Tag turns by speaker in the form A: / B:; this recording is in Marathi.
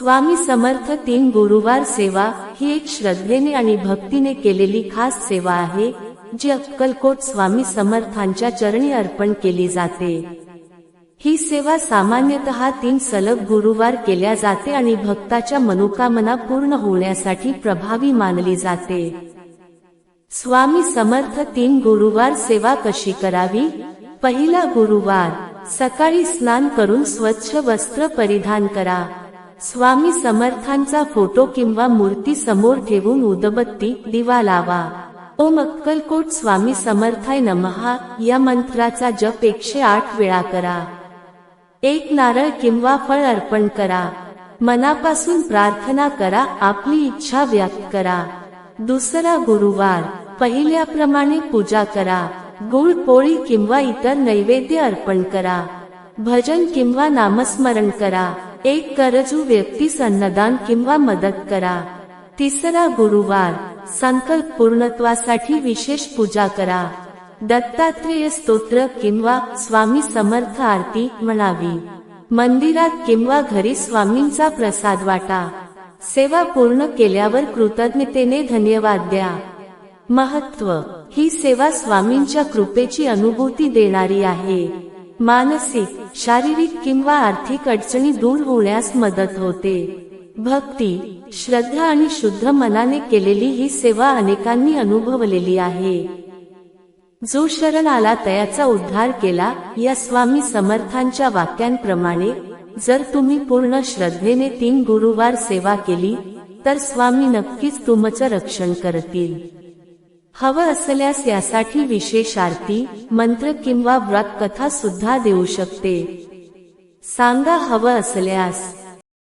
A: स्वामी समर्थ तीन गुरुवार सेवा ही एक श्रद्धेने आणि भक्तीने केलेली खास सेवा आहे जी अक्कलकोट स्वामी समर्थांच्या चरणी अर्पण केली जाते. ही सेवा सामान्यतः तीन सलग गुरुवार केल्या जाते आणि भक्ताच्या मनोकामना पूर्ण होण्यासाठी प्रभावी मानली जाते. स्वामी समर्थ तीन गुरुवार सेवा कशी करावी? पहिला गुरुवार सकाळी स्नान करून स्वच्छ वस्त्र परिधान करा. स्वामी समर्थांचा फोटो किंवा मूर्ती समोर ठेवून उदबत्ती दिवा लावा. ओम अक्कलकोट स्वामी समर्थाय नमहा या मंत्राचा जप एकशे आठ वेळा करा. एक नारळ किंवा फळ अर्पण करा. मनापासून प्रार्थना करा आपली इच्छा व्यक्त करा. दुसरा गुरुवार पहिल्याप्रमाणे पूजा करा. गुळ पोळी किंवा इतर नैवेद्य अर्पण करा. भजन किंवा नामस्मरण करा. एक गरजू व्यक्तीस अन्नदान किंवा मदत करा. तिसरा गुरुवार संकल्प पूर्णत्वासाठी विशेष पूजा करा. दत्तात्रेय स्तोत्र किंवा स्वामी समर्थ आरती म्हणावी. मंदिरात किंवा घरी स्वामींचा प्रसाद वाटा. सेवा पूर्ण केल्यावर कृतज्ञतेने धन्यवाद द्या. महत्त्व ही सेवा स्वामींच्या कृपेची अनुभूती देणारी आहे. मानसिक शारीरिक किंवा आर्थिक अडचणी दूर होण्यास मदत होते. भक्ती श्रद्धा आणि शुद्ध मनाने केलेली ही सेवा अनेकांनी अनुभवलेली आहे. जो शरण आला तयाचा उद्धार केला या स्वामी समर्थांच्या वाक्यांप्रमाणे जर तुम्ही पूर्ण श्रद्धेने तीन गुरुवार सेवा केली तर स्वामी नक्कीच तुमचं रक्षण करतील. हवं असल्यास यासाठी विशेष आरती मंत्र किंवा व्रत कथा सुद्धा देऊ शकते. सांगा हवं असल्यास.